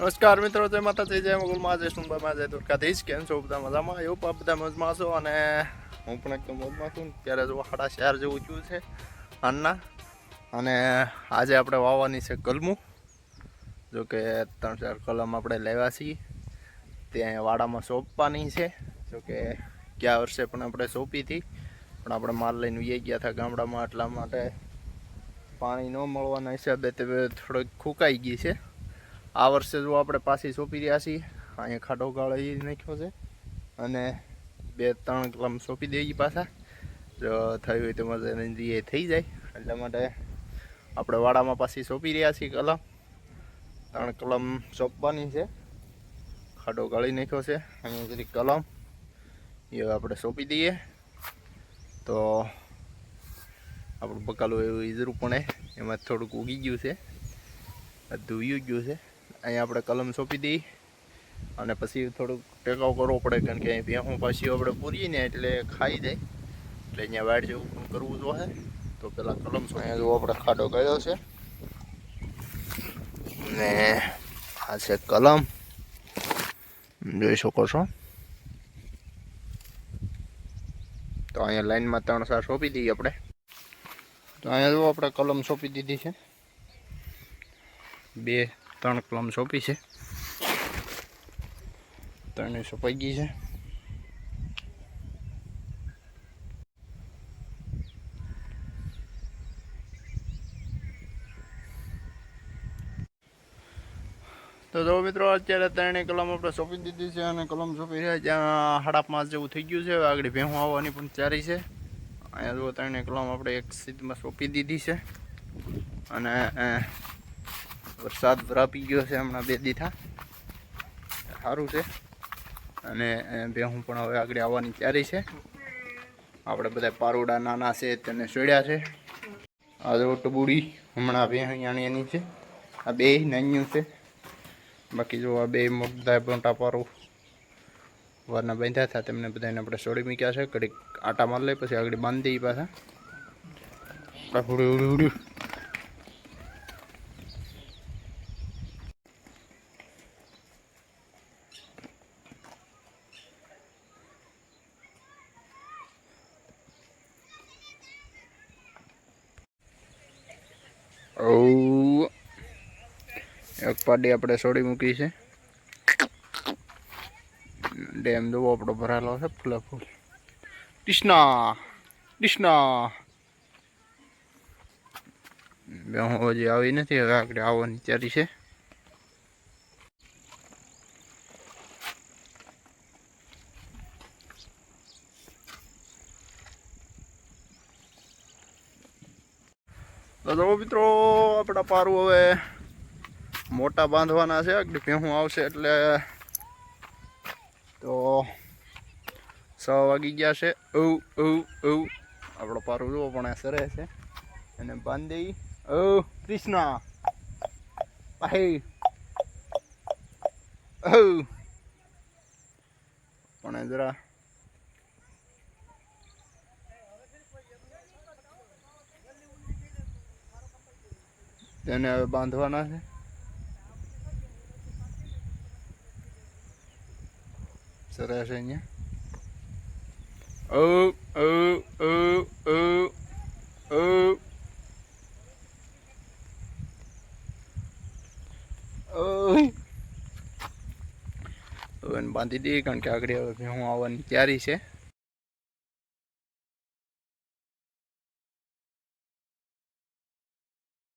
નમસ્કાર મિત્રો, જય માતાજી, જય મોગલમાં, જય સુનબામાં જય દુર્ગાધીશ કેમ છો બધા મજામાં? એવું પણ બધા મજમાં છો. અને હું પણ એકદમ મોજમાં છું. ત્યારે જો સાડા શહેર જેવું થયું છે હાલના. અને આજે આપણે વાવવાની છે કલમું. જો કે ત્રણ ચાર કલમ આપણે લેવા છીએ. ત્યાં વાડામાં સોંપવાની છે. જો કે વર્ષે પણ આપણે સોંપી હતી. પણ આપણે માલ લઈને વી ગયા હતા ગામડામાં. એટલા માટે પાણી ન મળવાના હિસાબે તે થોડીક ખૂંકાઈ ગઈ છે. આ વર્ષે જો આપણે પાછી સોંપી રહ્યા છીએ, અહીંયા ખાડો ગાળી નાખ્યો છે. અને બે ત્રણ કલમ સોંપી દઈએ પાછા. જો થયું હોય તો મજા એ થઈ જાય. એટલા માટે આપણે વાડામાં પાછી સોંપી રહ્યા છીએ કલમ. ત્રણ કલમ સોંપવાની છે. ખાડો ગાળી નાખ્યો છે. અહીંયા સુધી કલમ. એ આપણે સોંપી દઈએ. તો આપણું બકાલું એવું ઈજરું પણ એમાં થોડુંક ઉગી ગયું છે. ધોયું ગયું છે. અહીંયા આપણે કલમ સોંપી દઈ અને પછી થોડુંક ટેકાવ કરવો પડે કારણ કે અહીં ભેહું પાછી આપણે પૂરીએ ને એટલે ખાઈ જાય. એટલે અહીંયા વાડ જેવું કરવું જોઈએ તો પેલા કલમ સો અહીંયા જો આપણે ખાડો ગયો છે. ને આ છે કલમ. જોઈ શકો છો. તો અહીંયા લાઈનમાં ત્રણ સાર સોંપી દઈએ આપણે. તો અહીંયા જો આપણે કલમ સોંપી દીધી છે. બે ત્રણ કલમ સોંપી છે. ત્રણે સોંપાઈ ગઈ છે. તો જો મિત્રો, અત્યારે ત્રણેય કલમ આપણે સોંપી દીધી છે અને કલમ સોંપી રહ્યા જ્યાં સાડા પાંચ જેવું થઈ ગયું છે. આગળ ભેહું આવવાની પણ તૈયારી છે. અહીંયા જો ત્રણેય કલમ આપણે એક સીધમાં સોંપી દીધી છે. અને વરસાદ વરાપી ગયો છે હમણાં બે દીઠા સારું છે. અને બે હું પણ હવે આગળ આવવાની તૈયારી છે. આપણે બધા પારોડા નાના છે, તેને સોડ્યા છે. આ જો ટબુડી હમણાં ભેહણી એની છે. આ બે નાન્યું છે. બાકી જો આ બે મોટા મોટા પારો વારના બાંધ્યા હતા તેમને બધાને આપણે સોડી મૂક્યા છે. ઘડીક આટા માર લઈ પછી આગળ બાંધી પાછા ઉડ્યું ઉડ્યું ઉડ્યું એક પાડી આપણે છોડી મૂકી છે. ડેમ જોવો આપણો ભરાયેલો છે ફૂલે ફૂલ. કૃષ્ણા કૃષ્ણા. હું હજી આવી નથી, હવે આગળ આવવાની તૈયારી છે. તો મિત્રો, આપણા પારું હવે મોટા બાંધવાના છે. અગડી ભેહું આવશે એટલે તો છ વાગી ગયા છે. ઔ ઔ ઔ આપણો પારું જુઓ પણ સરે છે. અને બાંધી ઓ કૃષ્ણ. ભાઈ ઓ પણ જરા તેને હવે બાંધવાના છે. સરસ અહીંયા. ઓ ઓ ઓ ઓ બાંધી દઈએ કારણ કે આગળ હવે હું આવવાની તૈયારી છે.